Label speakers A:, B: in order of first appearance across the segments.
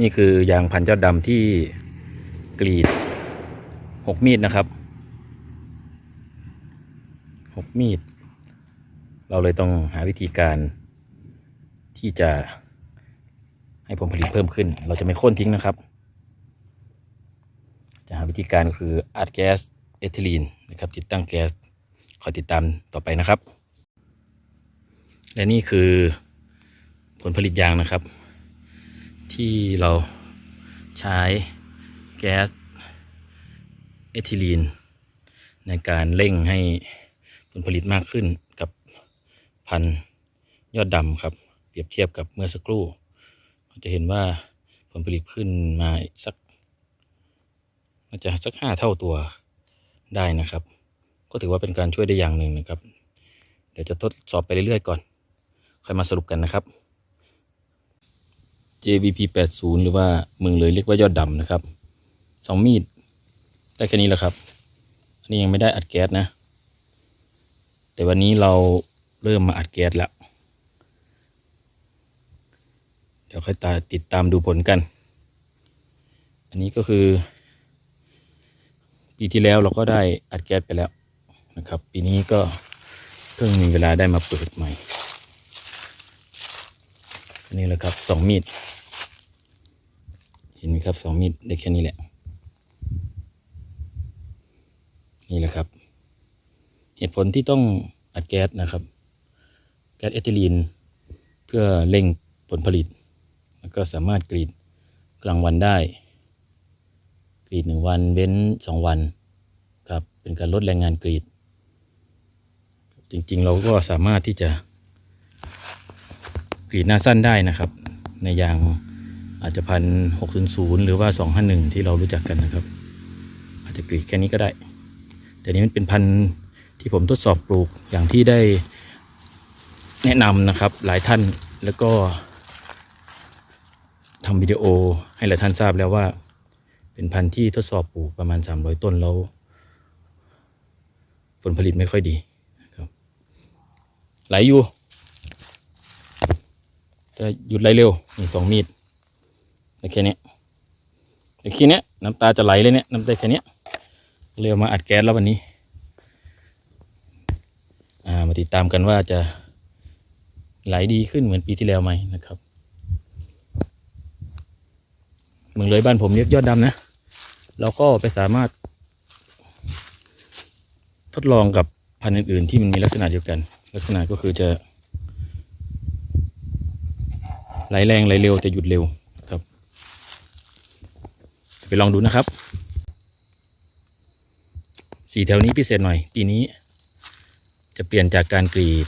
A: นี่คือยางพันเจ้าดำที่กรีดหกมีดนะครับหกมีด เราเลยต้องหาวิธีการที่จะให้ผลผลิตเพิ่มขึ้น เราจะไม่โค่นทิ้งนะครับ จะหาวิธีการคืออัดแก๊สเอทิลีนนะครับติดตั้งแก๊สคอยติดตามต่อไปนะครับ และนี่คือผลผลิตยางนะครับ ที่เราใช้แก๊สเอทิลีน ในการเร่งให้ผลผลิตมากขึ้นกับพันธุ์ยอดดำครับ เปรียบเทียบกับเมื่อสักครู่จะเห็นว่าผลผลิตขึ้นมาสักน่าจะสักห้าเท่าตัวได้นะครับ ก็ถือว่าเป็นการช่วยได้อย่างหนึ่งนะครับ เดี๋ยวจะทดสอบไปเรื่อยๆก่อนค่อยมาสรุปกันนะครับ JVP 80หรือว่าเมืองเลยเรียกว่ายอดดำนะครับสองมีดได้แค่นี้แหละครับ อันนี้ยังไม่ได้อัดแก๊สนะ แต่วันนี้เราเริ่มมาอัดแก๊สแล้ว เดี๋ยวค่อยตาติดตามดูผลกัน อันนี้ก็คือปีที่แล้วเราก็ได้อัดแก๊สไปแล้วนะครับ ปีนี้ก็เพิ่งมีเวลาได้มาเปิดใหม่ นนี้แหละครับสองมีด เห็นไหมครับสองมีดได้แค่นี้แหละ นี่แหละครับ เหตุผลที่ต้องอัดแก๊สนะครับ แก๊สเอทิลีน เพื่อเร่งผลผลิต แล้วก็สามารถกรีดกลางวันได้ กรีดหนึ่งวันเว้นสองวันครับเป็นการลดแรงงานกรีด จริงๆ เราก็สามารถที่จะ กรีดหน้าสั้นได้นะครับ ในยางอาจจะพันหกศูนย์ศูนย์หรือว่าสองห้าหนึ่งที่เรารู้จักกันนะครับ อาจจะกรีดแค่นี้ก็ได้ แต่นี้มันเป็นพันธุ์ที่ผมทดสอบปลูกอย่างที่ได้แนะนำนะครับหลายท่านแล้วก็ทำวิดีโอให้หลายท่านทราบแล้วว่า เป็นพันธุ์ที่ทดสอบปลูกประมาณ 300 ต้นแล้ว ผลผลิตไม่ค่อยดีครับไหลอยู่ จะหยุดไหลเร็วนี่สองมีดได้แค่นี้ได้แค่นี้น้ำตาจะไหลเลยเนี่ยน้ำตาแค่นี้เร็วมาอัดแก๊สแล้ววันนี้ อ่ามาติดตามกันว่าจะไหลดีขึ้นเหมือนปีที่แล้วไหมนะครับเมืองเลยบ้านผมเรียกยอดดำนะเราก็ไปสามารถ ทดลองกับพันธุ์อื่นๆที่มันมีลักษณะเดียวกัน ลักษณะก็คือจะ ไหลแรงไหลเร็วแต่หยุดเร็วครับไปลองดูนะครับ สีแถวนี้พิเศษหน่อย ปีนี้ จะเปลี่ยนจากการกรีด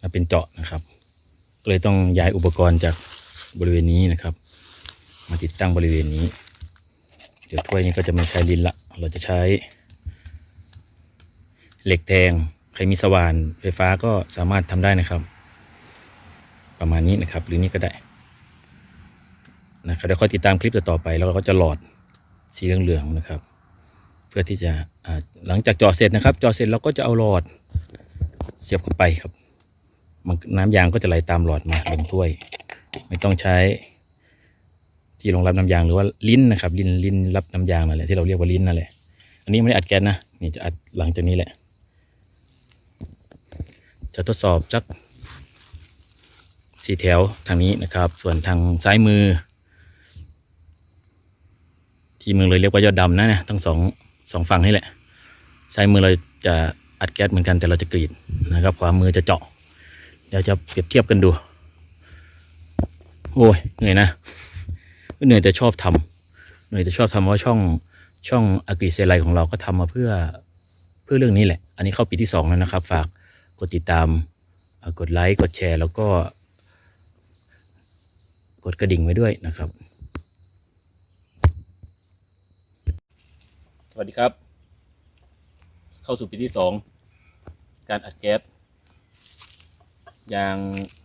A: มาเป็นเจาะนะครับเลยต้องย้ายอุปกรณ์จากบริเวณนี้นะครับ มาติดตั้งบริเวณนี้ เดี๋ยวถ้วยนี้ก็จะไม่ใช้ลินละเราจะใช้ เหล็กแทงใครมีสว่านไฟฟ้าก็สามารถทำได้นะครับ ประมาณนี้นะครับ หรือนี่ก็ได้นะครับเดี๋ยวค่อยติดตามคลิปต่อไป แล้วเราก็จะหลอดสีเหลืองๆนะครับ เพื่อที่จะหลังจากจาะเสร็จนะครับจาะเสร็จเราก็จะเอาหลอดเสียบเข้าไปครับมันน้ำยางก็จะไหลตามหลอดมาลงถ้วย ไม่ต้องใช้ ที่รองรับน้ำยางหรือว่าลิ้นนะครับ ลิ้นลิ้นรับน้ำยางนั่นแหละที่เราเรียกว่าลิ้นนั่นแหละอันนี้ไม่ได้อัดแก๊สนะนี่จะอัดหลังจากนี้แหละ จะทดสอบสัก สี่แถวทางนี้นะครับ ส่วนทางซ้ายมือ ที่เมืองเลยเรียกว่ายอดดำนะเนี่ยทั้งสองสองฝั่งนี่แหละซ้ายมือเราจะอัดแก๊สเหมือนกันแต่เราจะกรีดนะครับขวามือจะเจาะเดี๋ยวจะเปรียบเทียบกันดู โอ้ยเหนื่อยนะเหนื่อยแต่ชอบทำเหนื่อยแต่ชอบทำเพราะช่องช่องอ r i เซไลของเราก็ทำมาเพื่อเพื่อเรื่องนี้แหละ อันนี้เข้าปีที่สองแล้วนะครับ ฝากกดติดตามกดไลค์กดแชร์ แล้วก็ กดกระดิ่งไว้ด้วยนะครับ สวัสดีครับ เข้าสู่ปีที่สองการอัดแก๊สยาง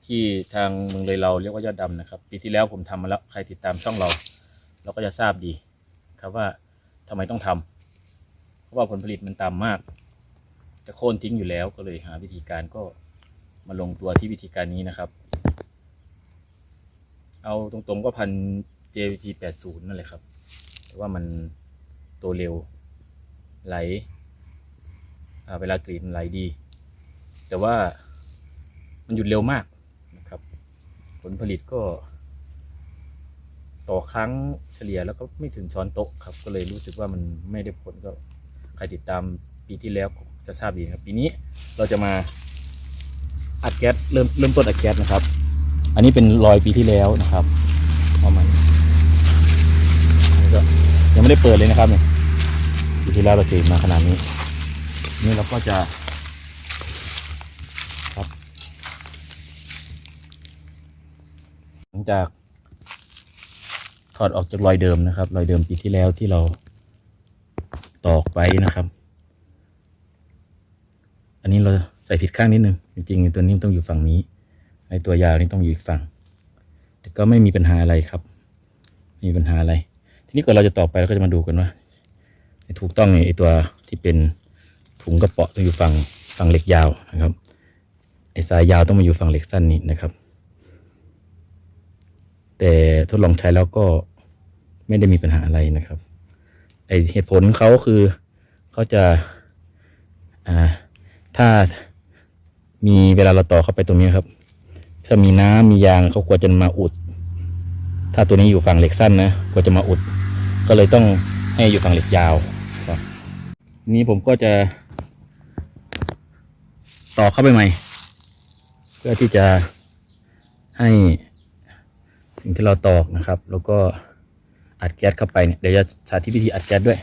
A: ที่ทางเมืองเลยเราเรียกว่ายอดดำนะครับ ปีที่แล้วผมทำมาแล้วใครติดตามช่องเรา เราก็จะทราบดีครับว่าทำไมต้องทำเพราะว่าผลผลิตมันต่ำมาก จะโค่นทิ้งอยู่แล้วก็เลยหาวิธีการก็มาลงตัวที่วิธีการนี้นะครับ เอาตรงๆก็พัน JVP 80นั่นแหละครับ แต่ว่ามันโตเร็วไหลเวลากรีดไหลดี แต่ว่ามันหยุดเร็วมากนะครับ ผลผลิตก็ ต่อครั้งเฉลี่ยแล้วก็ไม่ถึงช้อนโต๊ะครับ ก็เลยรู้สึกว่ามันไม่ได้ผลก็ใครติดตามปีที่แล้วจะทราบดีครับ ปีนี้เราจะมาอัดแก๊สเริ่มเริ่มต้นอัดแก๊สนะครับ อันนี้เป็นรอยปีที่แล้วนะครับประมาณนี้อันนี้ก็ยังไม่ได้เปิดเลยนะครับเนี่ยปีที่แล้วเราเกรีดมาขนาดนี้ นี่เราก็จะครับ หลังจากถอดออกจากรอยเดิมนะครับ รอยเดิมปีที่แล้วที่เราตอกไปนะครับ อันนี้เราใส่ผิดข้างนิดนึง จริงๆตัวนี้ต้องอยู่ฝั่งนี้ ไอตัวยาวนี่ต้องอยู่อีกฝั่ง แต่ก็ไม่มีปัญหาอะไรครับไม่มีปัญหาอะไร ทีนี้ก่อนเราจะต่อไปเราก็จะมาดูกันว่าถูกต้องเนี่ยไอตัวที่เป็นถุงกระเปาะต้องอยู่ฝั่งฝั่งเหล็กยาวนะครับไอสายยาวต้องมาอยู่ฝั่งเหล็กสั้นนี่นะครับ แต่ทดลองใช้แล้วก็ไม่ได้มีปัญหาอะไรนะครับไอเหตุผลเขาคือเขาจะอ่าถ้ามีเวลาเราต่อเข้าไปตรงนี้ครับ ถ้ามีน้ำมียางเขากลัวจะมาอุด ถ้าตัวนี้อยู่ฝั่งเหล็กสั้นนะกลัวจะมาอุด ก็เลยต้องให้อยู่ฝั่งเหล็กยาวนี้ผมก็จะ ต่อเข้าไปใหม่ เพื่อที่จะให้สิ่งที่เราตอกนะครับ แล้วก็อัดแก๊สเข้าไปเนี่ยเดี๋ยวจะสาธิตวิธีอัดแก๊สด้วย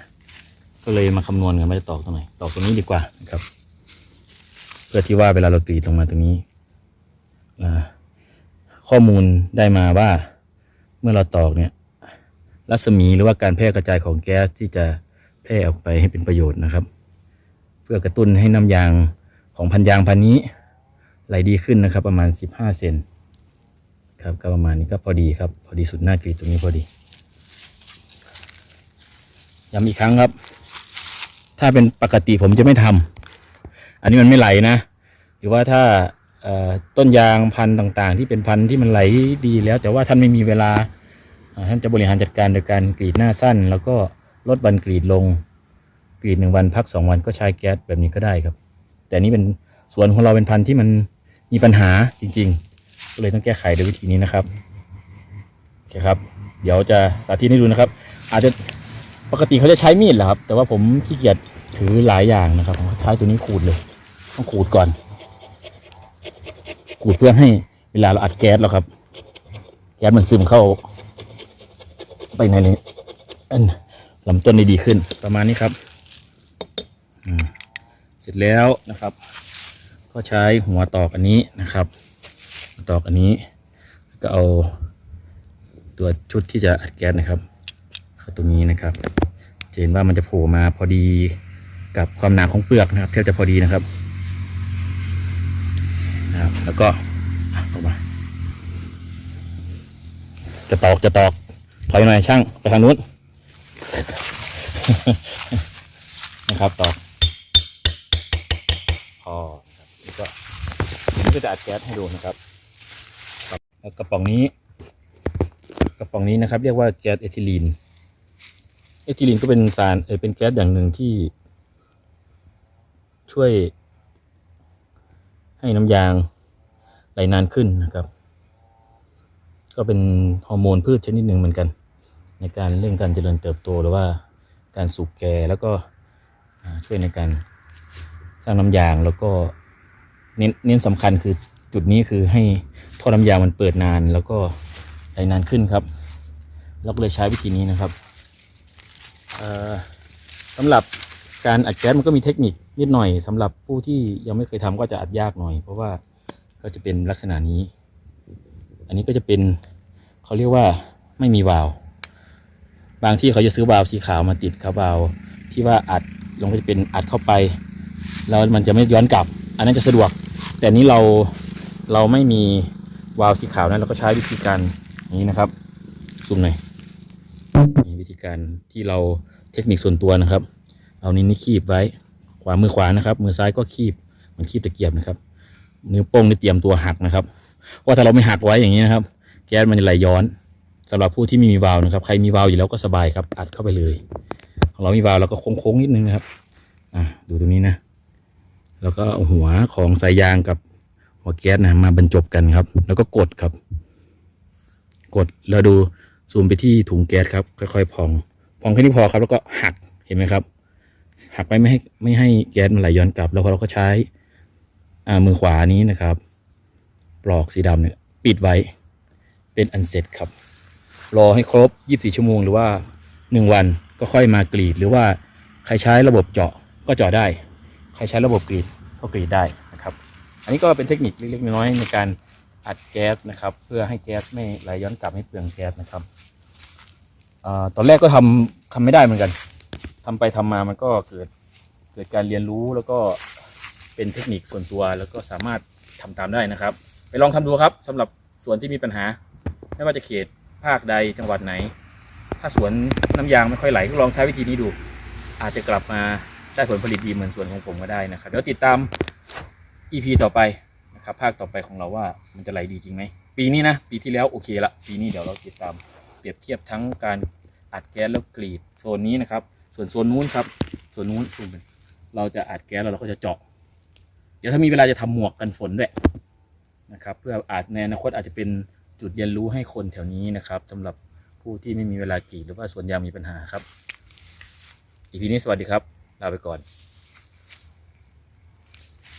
A: ก็เลยมาคำนวณกันว่าจะตอกตรงไหนตอกตรงนี้ดีกว่านะครับ เพื่อที่ว่าเวลาเรากรีดลงมาตรงนี้ ข้อมูลได้มาว่าเมื่อเราตอกเนี่ยรัศมีหรือว่าการแพร่กระจายของแก๊สที่จะแพร่ออกไปให้เป็นประโยชน์นะครับ เพื่อกระตุ้นให้น้ำยางของพันยางพันนี้ไหลดีขึ้นนะครับ ประมาณ 15 เซนครับก็ประมาณนี้ก็พอดีครับ พอดีสุดหน้ากรีดตรงนี้พอดีย้ำอีกครั้งครับ ถ้าเป็นปกติผมจะไม่ทำอันนี้มันไม่ไหลนะ หรือว่าถ้า ต้นยางพันธุ์ต่างๆ ที่เป็นพันธุ์ที่มันไหลดีแล้ว แต่ว่าท่านไม่มีเวลาท่านจะบริหารจัดการโดยการกรีดหน้าสั้น แล้วก็ลดวันกรีดลง กรีดหนึ่งวันพักสองวันก็ใช้แก๊สแบบนี้ก็ได้ครับ แต่นี้เป็นสวนของเราเป็นพันธุ์ที่มันมีปัญหาจริงๆ ก็เลยต้องแก้ไขโดยวิธีนี้นะครับโอเคครับ เดี๋ยวจะสาธิตให้ดูนะครับ อาจจะปกติเขาจะใช้มีดแหละครับ แต่ว่าผมขี้เกียจถือหลายอย่างนะครับผมใช้ตัวนี้ขูดเลย ต้องขูดก่อน ขูดเพื่อให้เวลาเราอัดแก๊สแล้วครับ แก๊สมันซึมเข้า ไปในนี้อันลำต้นได้ดีขึ้น ประมาณนี้ครับอืมเสร็จแล้วนะครับ ก็ใช้หัวตอกอันนี้นะครับตอกอันนี้ก็เอาตัวชุดที่จะอัดแก๊สนะครับเข้าตรงนี้นะครับเห็นว่ามันจะโผล่มาพอดีกับความหนาของเปลือกนะครับแทบจะพอดีนะครับ นะครับ แล้วก็อ่อกมา จะตอกจะตอก ถอยหน่อยช่างไปทางนู้นนะครับตอกพอนะครับแล้วก็ผมก็จะอัดแก๊สให้ดูนะครับครับแล้วกระป๋องนี้ กระป๋องนี้นะครับ เรียกว่าแก๊สเอทิลีนเอทิลีนก็เป็นสารเออเป็นแก๊สอย่างหนึ่งที่ ช่วยให้น้ำยาง ไหลนานขึ้นนะครับ ก็เป็นฮอร์โมนพืชชนิดหนึ่งเหมือนกัน ในการเร่งการเจริญเติบโตหรือว่าการสูบแก่แล้วก็ช่วยในการสร้างน้ำยางแล้วก็เน้นเน้นสำคัญคือจุดนี้คือให้ท่อน้ำยางมันเปิดนานแล้วก็ไหลนานขึ้นครับเราก็เลยใช้วิธีนี้นะครับสำหรับการอัดแก๊สมันก็มีเทคนิคนิดหน่อยสำหรับผู้ที่ยังไม่เคยทำก็จะอัดยากหน่อย เพราะว่า ก็จะเป็นลักษณะนี้ อันนี้ก็จะเป็นเขาเรียกว่าไม่มีวาล์วบางที่เขาจะซื้อวาล์วสีขาวมาติดครับวาล์วที่ว่าอัดลงก็จะเป็นอัดเข้าไป แล้วมันจะไม่ย้อนกลับ อันนั้นจะสะดวก แต่นี้เราเราไม่มีวาล์วสีขาวนะเราก็ใช้วิธีการนี้นะครับซูมหน่อยมีวิธีการที่เราเทคนิคส่วนตัวนะครับ เอานิ้วนี้คีบไว้ขวามือขวานะครับ มือซ้ายก็คีบเหมือนคีบตะเกียบนะครับ นิ้วโป้งนี่เตรียมตัวหักนะครับ ว่าถ้าเราไม่หักไว้อย่างนี้นะครับ แก๊สมันจะไหลย้อนสำหรับผู้ที่ไม่มีวาล์วนะครับ ใครมีวาล์วอยู่แล้วก็สบายครับ อัดเข้าไปเลย ของเรามีวาล์วเราก็โค้งๆนิดนึงนะครับ อะดูตรงนี้นะ แล้วก็เอาหัวของสายยางกับหัวแก๊สนะมาบรรจบกันครับ แล้วก็กดครับ กดแล้วดูซูมไปที่ถุงแก๊สครับ ค่อยๆพอง พองแค่นี้พอครับ แล้วก็หักเห็นไหมครับ หักไว้ไม่ให้ไม่ให้แก๊สมันไหลย้อนกลับ แล้วเราก็ใช้ อ่ามือขวานี้นะครับปลอกสีดำเนี่ยปิดไว้เป็นอันเสร็จครับ รอให้ครบ 24 ชั่วโมงหรือว่า 1 วันก็ค่อยมากรีด หรือว่าใครใช้ระบบเจาะก็เจาะได้ ใครใช้ระบบกรีดก็กรีดได้นะครับ อันนี้ก็เป็นเทคนิคเล็กๆน้อยๆในการอัดแก๊สนะครับ เพื่อให้แก๊สไม่ไหลย้อนกลับให้เปลืองแก๊สนะครับอาตอนแรกก็ทำทำไม่ได้เหมือนกันทำไปทำมามันก็เกิดเกิดการเรียนรู้แล้วก็ เป็นเทคนิคส่วนตัวแล้วก็สามารถทำตามได้นะครับ ไปลองทำดูครับสำหรับสวนที่มีปัญหา ไม่ว่าจะเขตภาคใดจังหวัดไหน ถ้าสวนน้ำยางไม่ค่อยไหลก็ลองใช้วิธีนี้ดู อาจจะกลับมาได้ผลผลิตดีเหมือนสวนของผมก็ได้นะครับเดี๋ยวติดตาม EP ต่อไปนะครับภาคต่อไปของเราว่ามันจะไหลดีจริงไหมปีนี้นะปีที่แล้วโอเคละปีนี้เดี๋ยวเราติดตามเปรียบเทียบทั้งการอัดแก๊สแล้วกรีดโซนนี้นะครับ ส่วนโซนนู้นครับโซนนู้นเราจะอัดแก๊สแล้วเราก็จะเจาะ ดี๋ยวถ้ามีเวลาจะทำหมวกกันฝนด้วยนะครับ เพื่ออาจในอนาคตอาจจะเป็นจุดเรียนรู้ให้คนแถวนี้นะครับสำหรับผู้ที่ไม่มีเวลากรีดหรือว่าสวนยางมีปัญหาครับอีพีนี้สวัสดีครับลาไปก่อน